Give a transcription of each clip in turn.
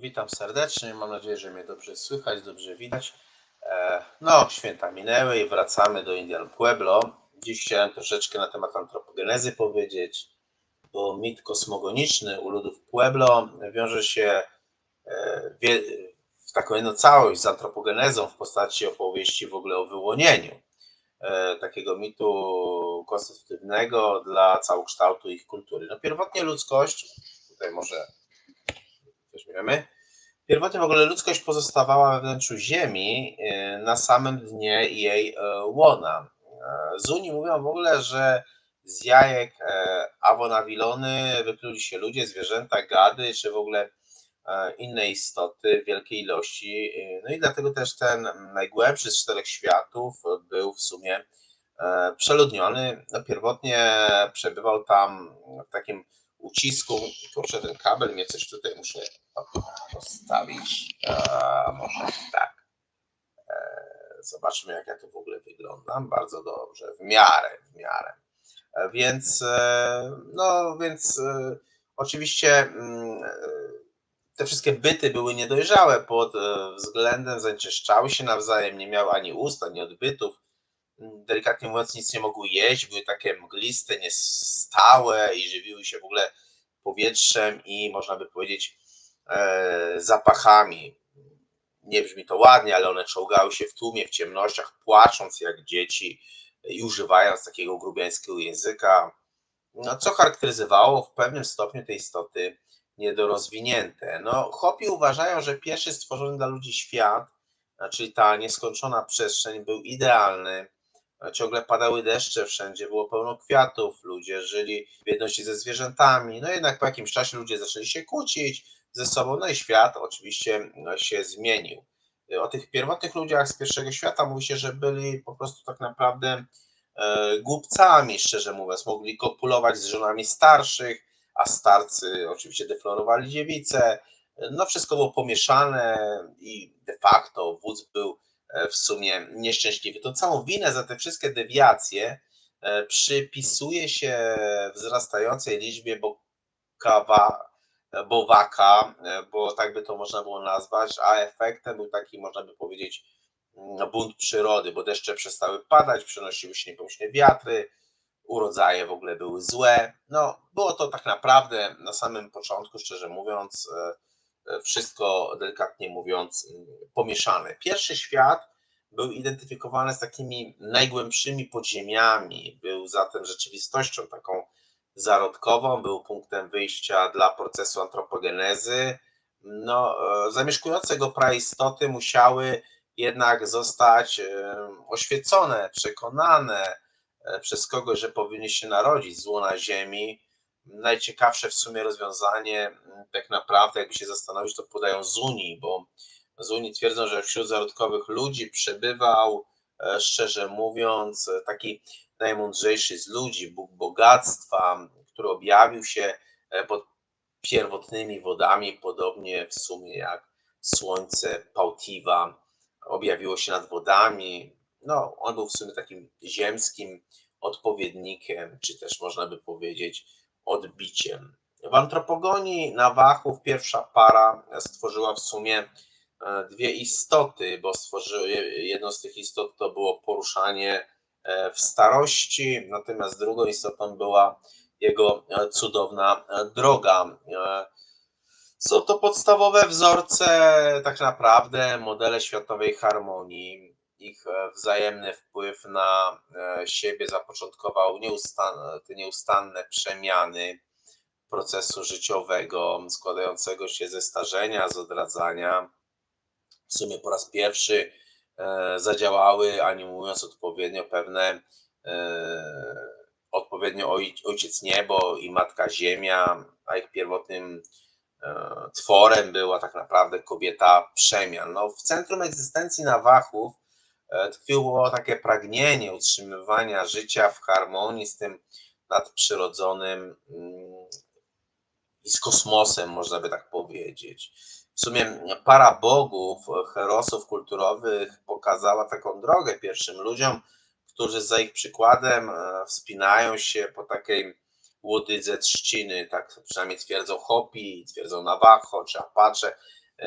Witam serdecznie, mam nadzieję, że mnie dobrze słychać, dobrze widać. E, No, święta minęły i wracamy do Indian Pueblo. Dziś chciałem troszeczkę na temat antropogenezy powiedzieć, bo mit kosmogoniczny u ludów Pueblo wiąże się e, w taką jedną całość z antropogenezą w postaci opowieści w ogóle o wyłonieniu. e, Takiego mitu konstytutywnego dla całokształtu ich kultury. No pierwotnie ludzkość, tutaj może weźmiemy. Pierwotnie w ogóle ludzkość pozostawała we wnętrzu Ziemi e, na samym dnie jej e, łona. E, Zuni mówią w ogóle, że z jajek Awonawilony wypluli się ludzie, zwierzęta, gady, czy w ogóle inne istoty w wielkiej ilości. No i dlatego też ten najgłębszy z czterech światów był w sumie przeludniony. No pierwotnie przebywał tam w takim ucisku. Kurczę, ten kabel mnie coś tutaj muszę postawić. A, może tak. E, Zobaczmy, jak ja to w ogóle wyglądam. Bardzo dobrze, w miarę, w miarę. E, Więc, e, no, więc oczywiście mm, te wszystkie byty były niedojrzałe pod względem, zanieczyszczały się nawzajem, nie miały ani ust, ani odbytów. Delikatnie mówiąc, nic nie mogły jeść, były takie mgliste, niestałe i żywiły się w ogóle powietrzem i można by powiedzieć e, zapachami. Nie brzmi to ładnie, ale one czołgały się w tłumie, w ciemnościach, płacząc jak dzieci i używając takiego grubiańskiego języka, no, co charakteryzowało w pewnym stopniu te istoty niedorozwinięte. No, Hopi uważają, że pierwszy stworzony dla ludzi świat, czyli ta nieskończona przestrzeń, był idealny. Ciągle padały deszcze, wszędzie było pełno kwiatów, ludzie żyli w jedności ze zwierzętami. No jednak po jakimś czasie ludzie zaczęli się kłócić ze sobą, no i świat oczywiście no, się zmienił. O tych pierwotnych ludziach z pierwszego świata mówi się, że byli po prostu tak naprawdę e, głupcami, szczerze mówiąc. Mogli kopulować z żonami starszych, a starcy oczywiście deflorowali dziewice. No wszystko było pomieszane i de facto wódz był e, w sumie nieszczęśliwy. To całą winę za te wszystkie dewiacje e, przypisuje się wzrastającej liczbie bokawa, bowaka, e, bo tak by to można było nazwać, a efektem był taki, można by powiedzieć, mm, bunt przyrody, bo deszcze przestały padać, przynosiły się niepomyślne wiatry, urodzaje w ogóle były złe. No, było to tak naprawdę na samym początku, szczerze mówiąc, e, e, wszystko delikatnie mówiąc mm, pomieszane. Pierwszy świat był identyfikowany z takimi najgłębszymi podziemiami, był zatem rzeczywistością taką zarodkową, był punktem wyjścia dla procesu antropogenezy. No, e, zamieszkujące go praistoty musiały jednak zostać e, oświecone, przekonane e, przez kogoś, że powinny się narodzić z łona ziemi. Najciekawsze w sumie rozwiązanie, m, tak naprawdę, jakby się zastanowić, to podają Zuni, bo Zuni twierdzą, że wśród zarodkowych ludzi przebywał, e, szczerze mówiąc, e, taki najmądrzejszy z ludzi, Bóg bogactwa, który objawił się e, pod pierwotnymi wodami, podobnie w sumie jak słońce Pałtiwa objawiło się nad wodami. No, on był w sumie takim ziemskim odpowiednikiem, czy też można by powiedzieć odbiciem. W antropogonii Nawachów pierwsza para stworzyła w sumie e, dwie istoty, bo stworzyły, jedną z tych istot to było poruszanie e, w starości, natomiast drugą istotą była jego e, cudowna droga. Są to podstawowe wzorce, tak naprawdę modele światowej harmonii. Ich e, wzajemny wpływ na e, siebie zapoczątkował te nieustanne przemiany procesu życiowego, składającego się ze starzenia, z odradzania. W sumie po raz pierwszy e, zadziałały, animując odpowiednio pewne odpowiednio oj, ojciec niebo i matka ziemia, a ich pierwotnym tworem była tak naprawdę kobieta przemian. No, w centrum egzystencji Nawachów tkwiło takie pragnienie utrzymywania życia w harmonii z tym nadprzyrodzonym mm, i z kosmosem, można by tak powiedzieć. W sumie para bogów, herosów kulturowych pokazała taką drogę pierwszym ludziom, którzy za ich przykładem e, wspinają się po takiej łodydze trzciny, tak przynajmniej twierdzą Hopi, twierdzą Navajo czy Apache.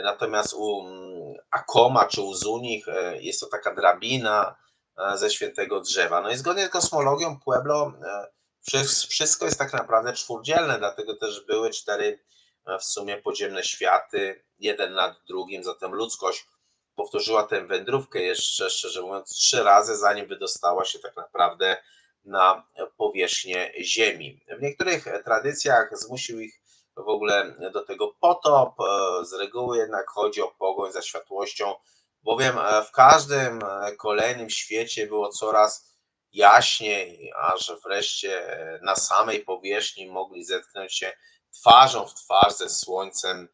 Natomiast u mm, Akoma czy u Zunich e, jest to taka drabina e, ze świętego drzewa. No i zgodnie z kosmologią Pueblo wszystko jest tak naprawdę czwórdzielne, dlatego też były cztery w sumie podziemne światy, jeden nad drugim, zatem ludzkość powtórzyła tę wędrówkę jeszcze, szczerze mówiąc, trzy razy, zanim wydostała się tak naprawdę na powierzchnię Ziemi. W niektórych tradycjach zmusił ich w ogóle do tego potop. Z reguły jednak chodzi o pogoń za światłością, bowiem w każdym kolejnym świecie było coraz jaśniej, aż wreszcie na samej powierzchni mogli zetknąć się twarzą w twarz ze słońcem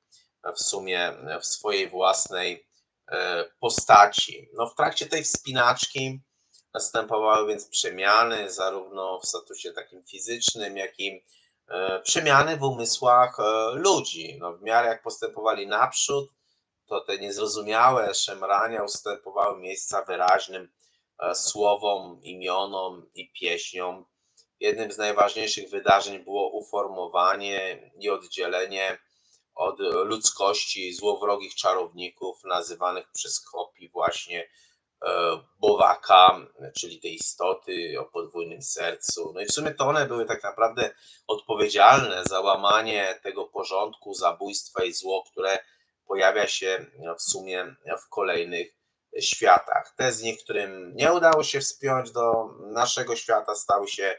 w sumie w swojej własnej e, postaci. No, w trakcie tej wspinaczki następowały więc przemiany, zarówno w statusie takim fizycznym, jak i e, przemiany w umysłach e, ludzi. No, w miarę jak postępowali naprzód, to te niezrozumiałe szemrania ustępowały miejsca wyraźnym słowom, imionom i pieśniom. Jednym z najważniejszych wydarzeń było uformowanie i oddzielenie od ludzkości złowrogich czarowników nazywanych przez Hopi właśnie e, Bowaka, czyli tej istoty o podwójnym sercu. No i w sumie to one były tak naprawdę odpowiedzialne za łamanie tego porządku, zabójstwa i zło, które pojawia się w sumie w kolejnych światach. Te z nich, którym nie udało się wspiąć do naszego świata, stały się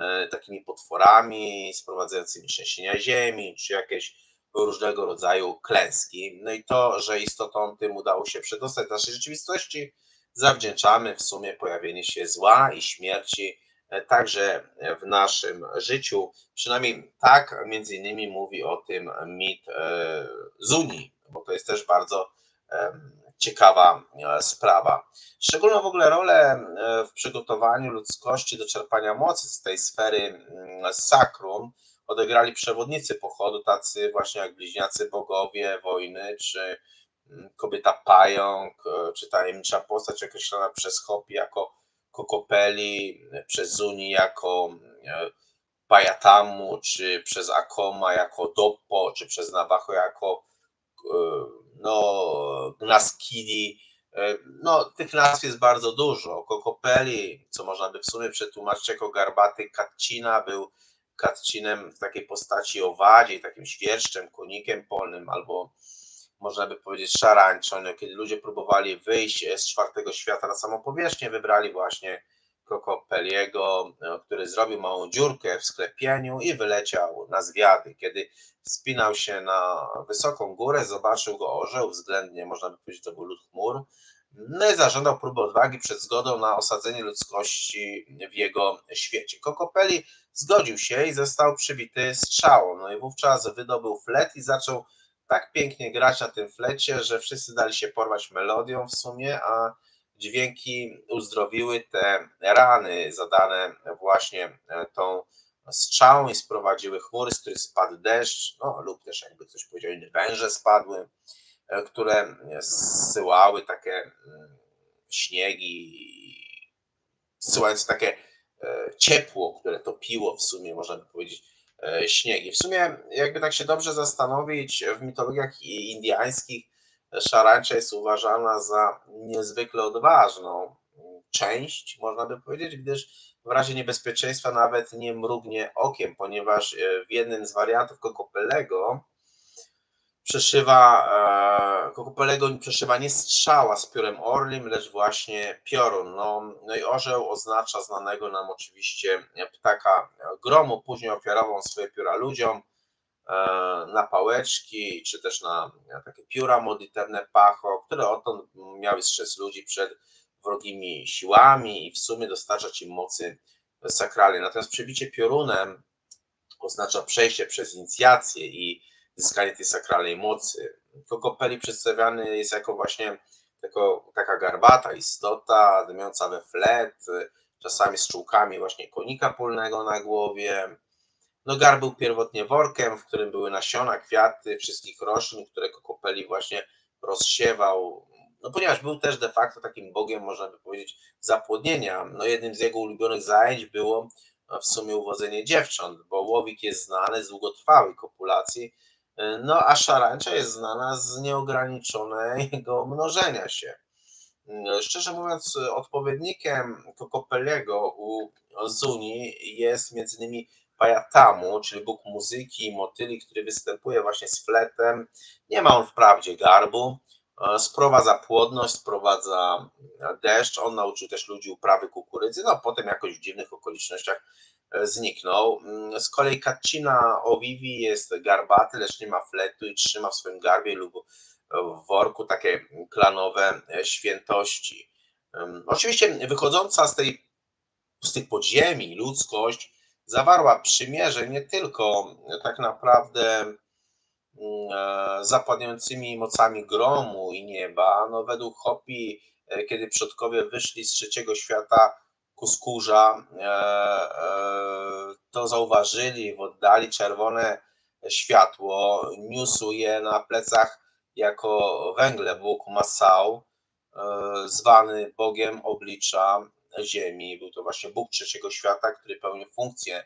e, takimi potworami sprowadzającymi trzęsienia ziemi, czy jakieś różnego rodzaju klęski. No i to, że istotom tym udało się przedostać do naszej rzeczywistości, zawdzięczamy w sumie pojawienie się zła i śmierci e, także w naszym życiu. Przynajmniej tak między innymi mówi o tym mit e, Zuni, bo to jest też bardzo ciekawa e, sprawa. Szczególną w ogóle rolę w przygotowaniu ludzkości do czerpania mocy z tej sfery mm, sakrum odegrali przewodnicy pochodu, tacy właśnie jak bliźniacy bogowie wojny, czy kobieta pająk, e, czy tajemnicza postać określona przez Hopi jako Kokopeli, przez Zuni jako e, Pajatamu, czy przez Akoma jako Doppo, czy przez Navajo jako e, no, Gnaskili. No, tych nazw jest bardzo dużo. Kokopeli, co można by w sumie przetłumaczyć jako garbaty Katcina, był Katcinem w takiej postaci owadziej, takim świerszczem, konikiem polnym, albo można by powiedzieć szarańczą, kiedy ludzie próbowali wyjść z czwartego świata na samą powierzchnię, wybrali właśnie Kokopeliego, no, który zrobił małą dziurkę w sklepieniu i wyleciał na zwiady. Kiedy wspinał się na wysoką górę, zobaczył go orzeł, względnie można by powiedzieć, to był lud chmur, no i zażądał próby odwagi przed zgodą na osadzenie ludzkości w jego świecie. Kokopeli zgodził się i został przybity strzałą. No i wówczas wydobył flet i zaczął tak pięknie grać na tym flecie, że wszyscy dali się porwać melodią w sumie, a dźwięki uzdrowiły te rany zadane właśnie tą strzałą i sprowadziły chmury, z których spadł deszcz, no lub też jakby ktoś powiedział, inne węże spadły. E, które zsyłały takie mm, śniegi, zsyłając takie e, ciepło, które topiło w sumie, można by powiedzieć, e, śniegi. W sumie, jakby tak się dobrze zastanowić, w mitologiach indiańskich szarańcza jest uważana za niezwykle odważną część, można by powiedzieć, gdyż w razie niebezpieczeństwa nawet nie mrugnie okiem, ponieważ w jednym z wariantów Kokopelego przeszywa, e, Kokopelego przeszywa nie strzała z piórem orlim, lecz właśnie piorun. No, no i orzeł oznacza znanego nam oczywiście ptaka gromu, później ofiarował swoje pióra ludziom e, na pałeczki, czy też na, na takie pióra modlitewne pacho, które odtąd miały strzec ludzi przed wrogimi siłami i w sumie dostarczać im mocy sakralnej. Natomiast przebicie piorunem oznacza przejście przez inicjację i zyskanie tej sakralnej mocy. Kokopeli przedstawiany jest jako właśnie jako, taka garbata istota, dmiąca we flet, czasami z czułkami właśnie konika polnego na głowie. No gar był pierwotnie workiem, w którym były nasiona, kwiaty wszystkich roślin, które Kokopeli właśnie rozsiewał. No ponieważ był też de facto takim bogiem, można by powiedzieć, zapłodnienia. No jednym z jego ulubionych zajęć było w sumie uwodzenie dziewcząt, bo łowik jest znany z długotrwałej kopulacji, No a szarańcza jest znana z nieograniczonego mnożenia się. Szczerze mówiąc, odpowiednikiem Kokopeliego u Zuni jest między innymi Pajatamu, czyli Bóg muzyki i motyli, który występuje właśnie z fletem. Nie ma on wprawdzie garbu, sprowadza płodność, sprowadza deszcz. On nauczył też ludzi uprawy kukurydzy, no potem jakoś w dziwnych okolicznościach e, zniknął. Mm, z kolei Kacina Ovivi jest garbaty, lecz nie ma fletu i trzyma w swoim garbie lub w worku takie klanowe świętości. Oczywiście wychodząca z tej z tych podziemi ludzkość zawarła przymierze nie tylko tak naprawdę mm, e, zapadającymi mocami gromu i nieba. No według Hopi, e, kiedy przodkowie wyszli z trzeciego świata ku skórza, to zauważyli w oddali czerwone światło, niósł je na plecach jako węgle Bóg Masał, e, zwany Bogiem oblicza Ziemi. Był to właśnie Bóg trzeciego świata, który pełnił funkcję,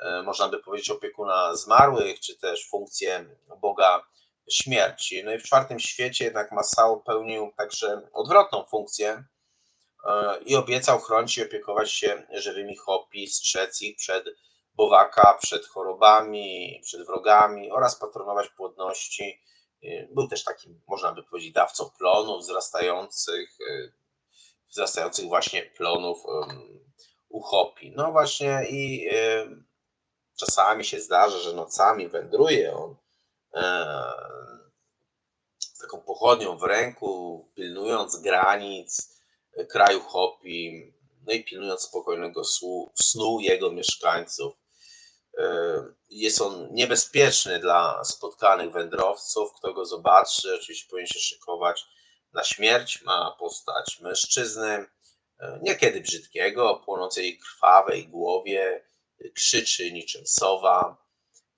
e, można by powiedzieć, opiekuna zmarłych, czy też funkcję Boga śmierci. No i w czwartym świecie jednak Masał pełnił także odwrotną funkcję e, i obiecał chronić i opiekować się żywymi hopi, strzec ich przed bowaka, przed chorobami, przed wrogami oraz patronować płodności Y, był też takim, można by powiedzieć, dawcą plonów wzrastających, y, wzrastających właśnie plonów u Hopi. No właśnie i czasami się zdarza, że nocami wędruje on e, taką pochodnią w ręku, pilnując granic kraju Hopi, no i pilnując spokojnego snu jego mieszkańców. E, jest on niebezpieczny dla spotkanych wędrowców. Kto go zobaczy, oczywiście powinien się szykować na śmierć. Ma postać mężczyzny, e, niekiedy brzydkiego, o płonącej krwawej głowie, krzyczy niczym sowa.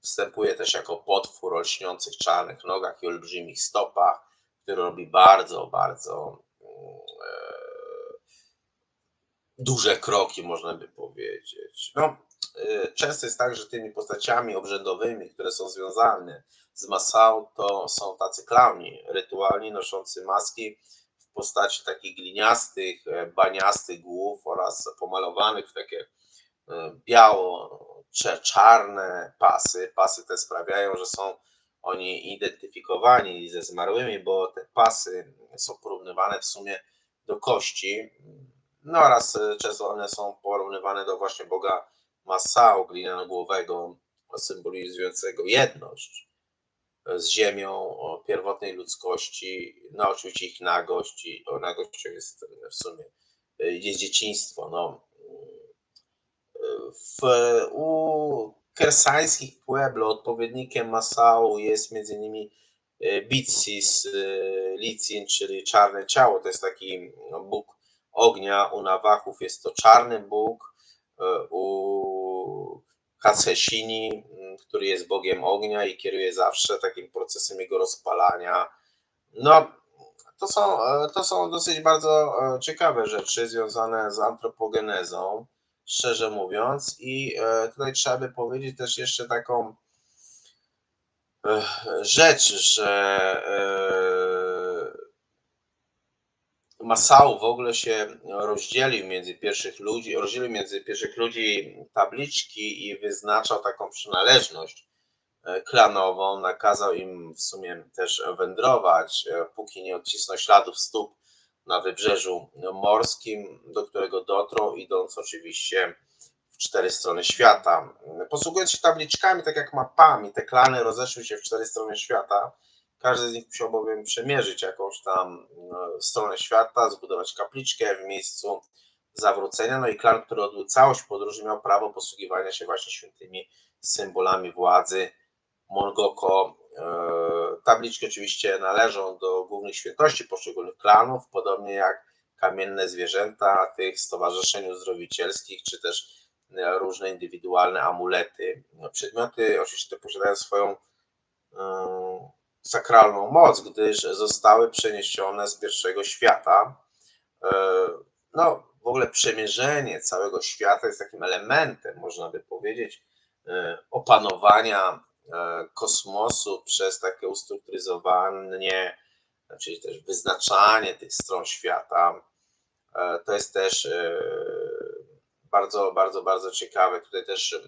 Wstępuje też jako potwór o lśniących czarnych nogach i olbrzymich stopach, który robi bardzo, bardzo e, duże kroki, można by powiedzieć. No, Y, często jest tak, że tymi postaciami obrzędowymi, które są związane z Masał, to są tacy klauni rytualni noszący maski w postaci takich gliniastych, e, baniastych głów oraz pomalowanych w takie e, biało czarne pasy. Pasy te sprawiają, że są oni identyfikowani ze zmarłymi, bo te pasy są porównywane w sumie do kości. No oraz e, często one są porównywane do właśnie Boga Masao glinianogłowego symbolizującego jedność z ziemią pierwotnej ludzkości, no oczywiście ich nagość i o nagością jest w sumie jest dzieciństwo. No. W, u kersańskich Pueblo odpowiednikiem Masao jest między innymi e, Bitsis e, Licin, czyli czarne ciało. To jest taki no, bóg ognia. U Nawachów jest to czarny bóg. E, u Hasesini, mm, który jest bogiem ognia i kieruje zawsze takim procesem jego rozpalania. No, to są, e, to są dosyć bardzo e, ciekawe rzeczy związane z antropogenezą, szczerze mówiąc. I tutaj trzeba by powiedzieć też jeszcze taką rzecz, że Masał w ogóle się rozdzielił między pierwszych ludzi, rozdzielił między pierwszych ludzi tabliczki i wyznaczał taką przynależność e, klanową. Nakazał im w sumie też wędrować, e, póki nie odcisnął śladów stóp na wybrzeżu morskim, do którego dotrą, idąc oczywiście w cztery strony świata. Posługując się tabliczkami, tak jak mapami, te klany rozeszły się w cztery strony świata każdy z nich musiał bowiem przemierzyć jakąś tam no, stronę świata, zbudować kapliczkę w miejscu zawrócenia. No i klan, który odbył całość podróży, miał prawo posługiwania się właśnie świętymi symbolami władzy Mongoko. E, tabliczki oczywiście należą do głównych świętości poszczególnych klanów, podobnie jak kamienne zwierzęta tych stowarzyszeń uzdrowicielskich, czy też e, różne indywidualne amulety. Przedmioty oczywiście posiadają swoją e, sakralną moc, gdyż zostały przeniesione z pierwszego świata. E, no, w ogóle przemierzenie całego świata jest takim elementem, można by powiedzieć, e, opanowania kosmosu przez takie ustrukturyzowanie, czyli też wyznaczanie tych stron świata. To jest też bardzo, bardzo, bardzo ciekawe. Tutaj też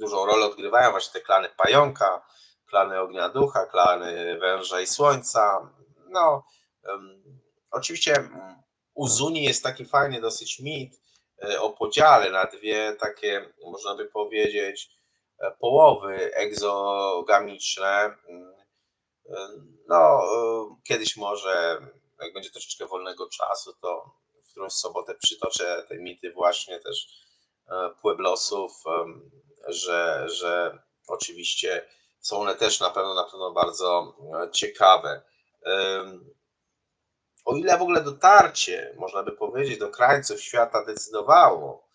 dużą rolę odgrywają właśnie te klany pająka, klany ognia ducha, klany węża i słońca. No, um, oczywiście u Zuni jest taki fajny dosyć mit e, o podziale na dwie takie, można by powiedzieć, e, połowy egzogamiczne. No, e, kiedyś może, jak będzie troszeczkę wolnego czasu, to w którąś sobotę przytoczę te mity właśnie też Pueblosów, że, że oczywiście są one też na pewno na pewno bardzo ciekawe. O ile w ogóle dotarcie, można by powiedzieć, do krańców świata decydowało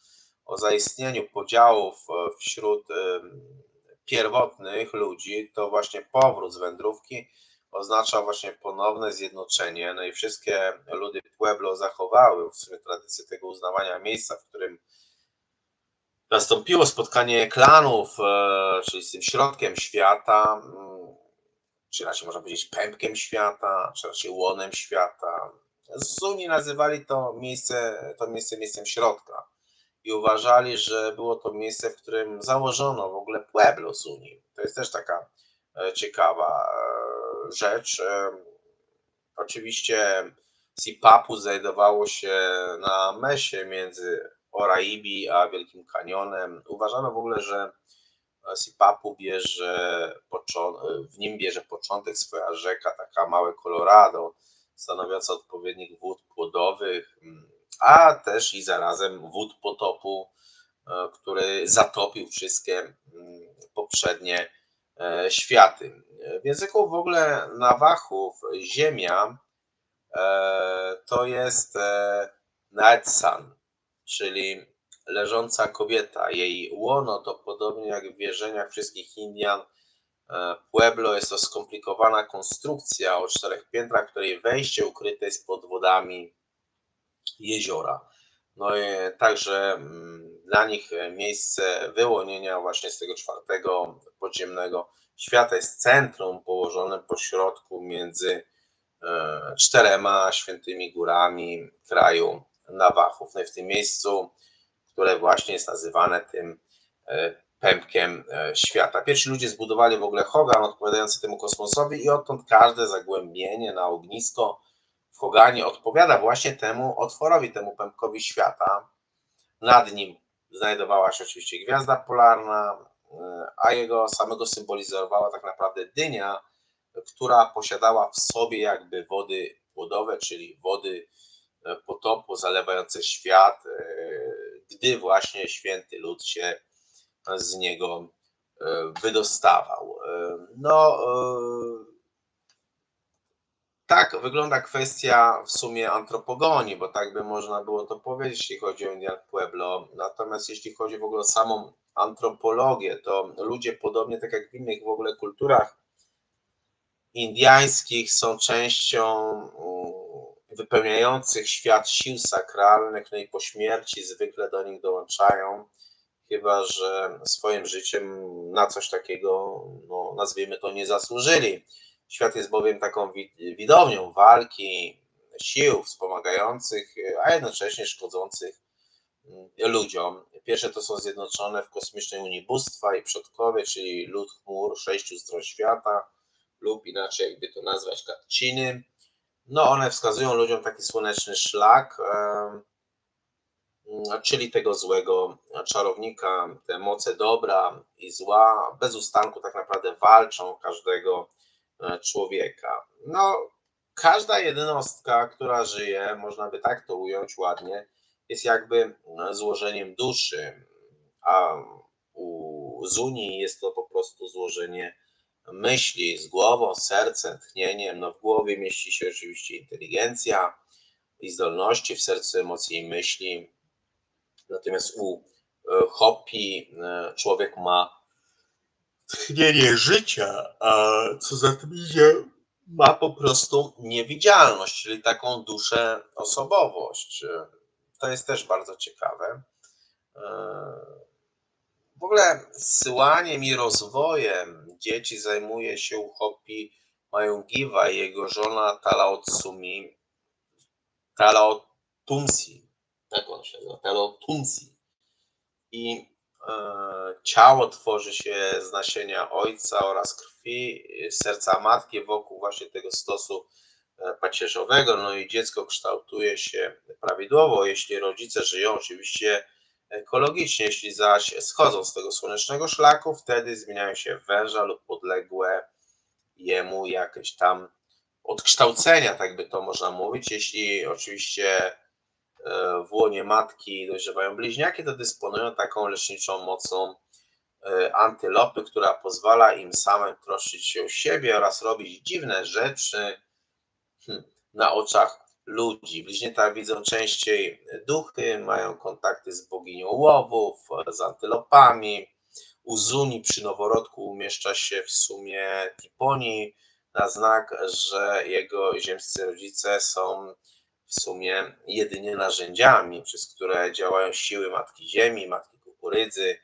o zaistnieniu podziałów e, wśród pierwotnych ludzi, to właśnie powrót z wędrówki oznacza właśnie ponowne zjednoczenie. No i wszystkie ludy Pueblo zachowały w sumie tradycję tego uznawania miejsca, w którym nastąpiło spotkanie klanów, e, czyli z tym środkiem świata, mm, czy raczej można powiedzieć pępkiem świata, czy raczej łonem świata. Zuni nazywali to miejsce, to miejsce miejscem środka i uważali, że było to miejsce, w którym założono w ogóle Pueblo Zuni. To jest też taka e, ciekawa e, rzecz. Oczywiście Sipapu znajdowało się na mesie między Oraibi a Wielkim Kanionem. Uważano w ogóle, że Sipapu bierze, w nim bierze początek swoja rzeka, taka małe Colorado, stanowiąca odpowiednik wód płodowych, a też i zarazem wód potopu, e, który zatopił wszystkie mm, poprzednie e, światy. W języku w ogóle Nawachów ziemia e, to jest Naetsan, czyli leżąca kobieta. Jej łono to podobnie jak w wierzeniach wszystkich Indian, e, Pueblo jest to skomplikowana konstrukcja o czterech piętrach, której wejście ukryte jest pod wodami jeziora. No i także mm, dla nich miejsce wyłonienia właśnie z tego czwartego podziemnego świata jest centrum położone po środku między e, czterema świętymi górami kraju Nawachów. No i w tym miejscu, które właśnie jest nazywane tym e, pępkiem e, świata. Pierwsi ludzie zbudowali w ogóle Hogan odpowiadający temu kosmosowi i odtąd każde zagłębienie na ognisko w Hoganie odpowiada właśnie temu otworowi, temu pępkowi świata. Nad nim znajdowała się oczywiście gwiazda polarna, e, a jego samego symbolizowała tak naprawdę dynia, która posiadała w sobie jakby wody płodowe, czyli wody potopu zalewające świat, e, gdy właśnie święty lud się z niego e, wydostawał. E, no, tak wygląda kwestia w sumie antropogonii, bo tak by można było to powiedzieć, jeśli chodzi o Indian Pueblo. Natomiast jeśli chodzi w ogóle o samą antropologię, to ludzie podobnie tak jak w innych w ogóle kulturach indiańskich są częścią wypełniających świat sił sakralnych, no i po śmierci zwykle do nich dołączają, chyba że swoim życiem na coś takiego, no, nazwijmy to, nie zasłużyli. Świat jest bowiem taką widownią walki sił wspomagających, a jednocześnie szkodzących mm, ludziom. Pierwsze to są zjednoczone w kosmicznej Unii Bóstwa i przodkowie, czyli lud chmur sześciu stron świata, lub inaczej jakby to nazwać kapciny no one wskazują ludziom taki słoneczny szlak, czyli tego złego czarownika, te moce dobra i zła bez ustanku tak naprawdę walczą każdego e, człowieka. No, każda jednostka, która żyje, można by tak to ująć ładnie, jest jakby złożeniem duszy, a u Zuni jest to po prostu złożenie myśli z głową, sercem, tchnieniem. No w głowie mieści się oczywiście inteligencja i zdolności, w sercu emocje i myśli. Natomiast u e, Hopi e, człowiek ma tchnienie życia, a co za tym idzie, ma po prostu niewidzialność, czyli taką duszę, osobowość. To jest też bardzo ciekawe. E, w ogóle zsyłaniem i rozwojem dzieci zajmuje się Hopi Mayungiwa i jego żona Talaotsumi, Talaotumsi, tak on się nazywa, Talaotumsi. I e, ciało tworzy się z nasienia ojca oraz krwi, serca matki wokół właśnie tego stosu e, pacierzowego, no i dziecko kształtuje się prawidłowo, jeśli rodzice żyją oczywiście ekologicznie, jeśli zaś schodzą z tego słonecznego szlaku, wtedy zmieniają się w węża lub podległe jemu jakieś tam odkształcenia, tak by to można mówić. Jeśli oczywiście e, w łonie matki dojrzewają bliźniaki, to dysponują taką leczniczą mocą e, antylopy, która pozwala im samym troszczyć się o siebie oraz robić dziwne rzeczy hmm, na oczach ludzi. Bliźnięta widzą częściej duchy, mają kontakty z boginią łowów, z antylopami. U Zuni przy noworodku umieszcza się w sumie Tiponi na znak, że jego ziemscy rodzice są w sumie jedynie narzędziami, przez które działają siły Matki Ziemi, Matki Kukurydzy,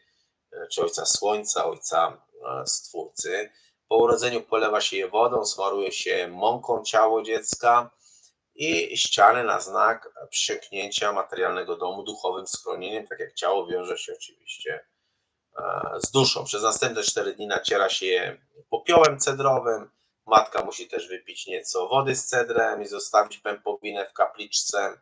czy Ojca Słońca, Ojca e, Stwórcy. Po urodzeniu polewa się je wodą, smaruje się mąką ciało dziecka, i ściany na znak przesiąknięcia materialnego domu duchowym schronieniem, tak jak ciało wiąże się oczywiście e, z duszą. Przez następne cztery dni naciera się je popiołem cedrowym. Matka musi też wypić nieco wody z cedrem i zostawić pępowinę w kapliczce.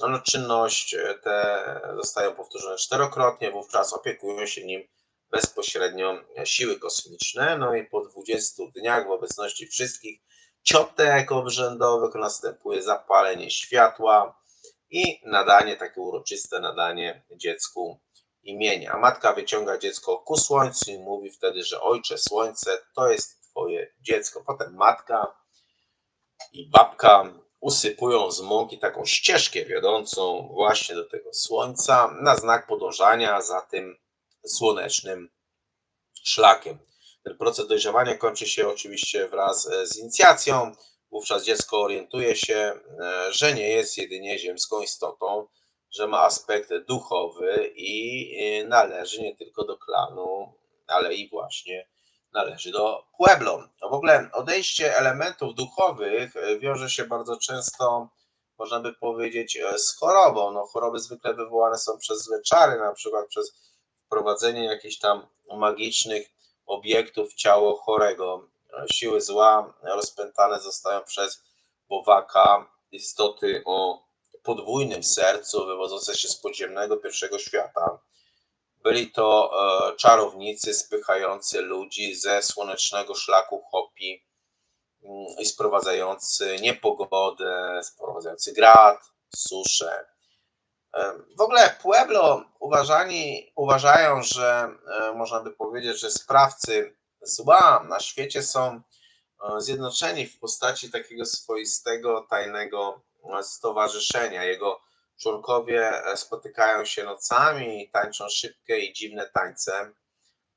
No, czynność te zostają powtórzone czterokrotnie, wówczas opiekują się nim bezpośrednio siły kosmiczne. No i po 20 dniach w obecności wszystkich ciotek obrzędowych, następuje zapalenie światła i nadanie, takie uroczyste nadanie dziecku imienia. Matka wyciąga dziecko ku słońcu i mówi wtedy, że ojcze słońce to jest twoje dziecko. Potem matka i babka usypują z mąki taką ścieżkę wiodącą właśnie do tego słońca na znak podążania za tym słonecznym szlakiem. Ten proces dojrzewania kończy się oczywiście wraz e, z inicjacją. Wówczas dziecko orientuje się, e, że nie jest jedynie ziemską istotą, że ma aspekt duchowy i e, należy nie tylko do klanu, ale i właśnie należy do Pueblo. No w ogóle odejście elementów duchowych wiąże się bardzo często, można by powiedzieć, z chorobą. No, choroby zwykle wywołane są przez złe czary, na przykład przez wprowadzenie jakichś tam magicznych obiektów ciało chorego. Siły zła rozpętane zostają przez Bowaka, istoty o podwójnym sercu, wywodzące się z podziemnego pierwszego świata. Byli to e, czarownicy spychający ludzi ze słonecznego szlaku Hopi mm, i sprowadzający niepogodę, sprowadzający grad, suszę, w ogóle Pueblo uważani, uważają, że e, można by powiedzieć, że sprawcy zła na świecie są e, zjednoczeni w postaci takiego swoistego, tajnego e, stowarzyszenia. Jego członkowie spotykają się nocami, tańczą szybkie i dziwne tańce,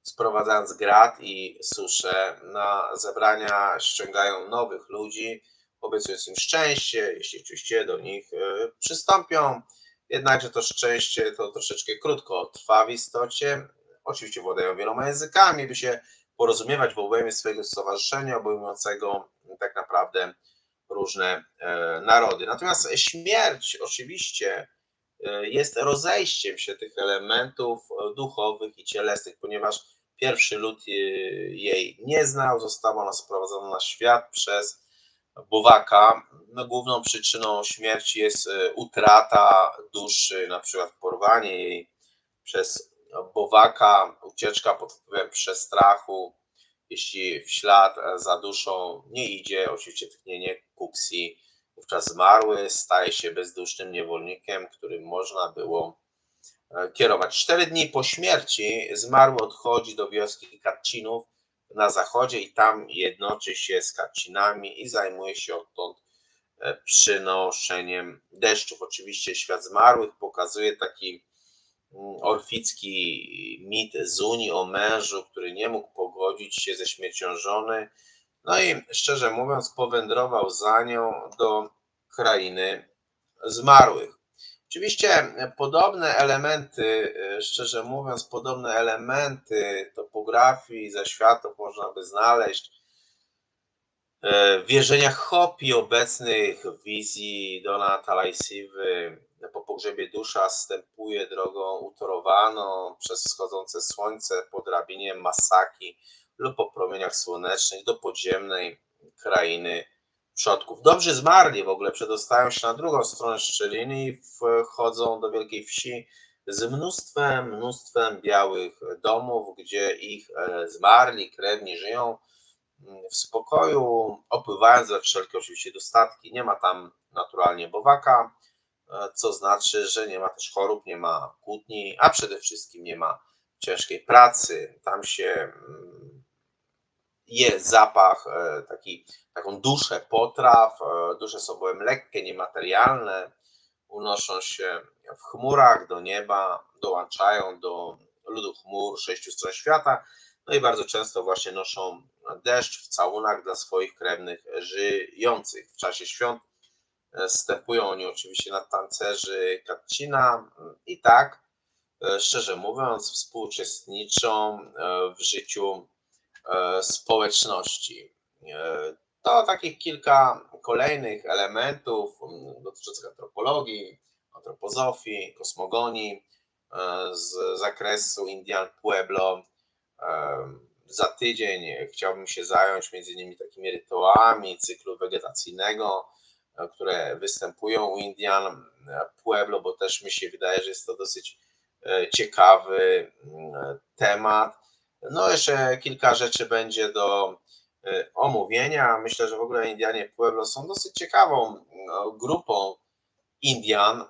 sprowadzając grad i suszę. Na zebrania ściągają nowych ludzi, obiecując im szczęście, jeśli oczywiście do nich przystąpią Jednakże to szczęście to troszeczkę krótko trwa w istocie. Oczywiście władają wieloma językami, by się porozumiewać w obrębie swojego stowarzyszenia obejmującego tak naprawdę różne e, narody. Natomiast śmierć oczywiście e, jest rozejściem się tych elementów duchowych i cielesnych, ponieważ pierwszy lud e, jej nie znał, została ona sprowadzona na świat przez Bowaka, no, główną przyczyną śmierci jest e, utrata duszy, na przykład porwanie jej przez Bowaka, ucieczka pod wpływem przestrachu, jeśli w ślad za duszą nie idzie, oczywiście tchnienie kuksji, wówczas zmarły staje się bezdusznym niewolnikiem, którym można było e, kierować. Cztery dni po śmierci zmarły odchodzi do wioski Katcinów, na zachodzie i tam jednoczy się z Kacinami i zajmuje się odtąd e, przynoszeniem deszczów. Oczywiście świat zmarłych pokazuje taki mm, orficki mit Zuni o mężu, który nie mógł pogodzić się ze śmiercią żony. No i szczerze mówiąc, powędrował za nią do krainy zmarłych. Oczywiście e, podobne elementy, e, szczerze mówiąc, podobne elementy topografii zaświatów można by znaleźć e, w wierzeniach Hopi obecnych w wizji Dona Talajsiwy po pogrzebie dusza stępuje drogą utorowaną przez wschodzące słońce po drabinie Masaki lub po promieniach słonecznych do podziemnej krainy przodków. Dobrzy zmarli w ogóle przedostają się na drugą stronę szczeliny i wchodzą do wielkiej wsi z mnóstwem, mnóstwem białych domów, gdzie ich e, zmarli, krewni żyją mm, w spokoju, opływając we wszelkie oczywiście dostatki. Nie ma tam naturalnie bowaka, e, co znaczy, że nie ma też chorób, nie ma kłótni, a przede wszystkim nie ma ciężkiej pracy. Tam się mm, je zapach, e, taki, taką duszę potraw. E, dusze są bowiem lekkie, niematerialne, unoszą się w chmurach do nieba, dołączają do ludu chmur sześciu stron świata, no i bardzo często właśnie noszą deszcz w całunach dla swoich krewnych żyjących. W czasie świąt e, stępują oni oczywiście na tancerzy Katcina i tak, szczerze mówiąc, współuczestniczą w życiu społeczności. E, to takich kilka kolejnych elementów dotyczących antropologii, antropozofii, kosmogonii e, z zakresu Indian Pueblo. Za tydzień chciałbym się zająć między innymi takimi rytuałami cyklu wegetacyjnego, które występują u Indian Pueblo, bo też mi się wydaje, że jest to dosyć ciekawy temat. No, jeszcze kilka rzeczy będzie do y, omówienia. Myślę, że w ogóle Indianie Pueblo są dosyć ciekawą no, grupą Indian.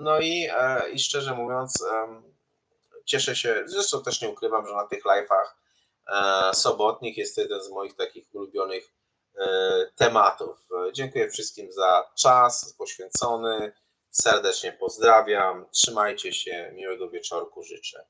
No i, e, i szczerze mówiąc, cieszę się, zresztą też nie ukrywam, że na tych live'ach e, sobotnich jest jeden z moich takich ulubionych e, tematów. Dziękuję wszystkim za czas poświęcony. Serdecznie pozdrawiam. Trzymajcie się. Miłego wieczorku życzę.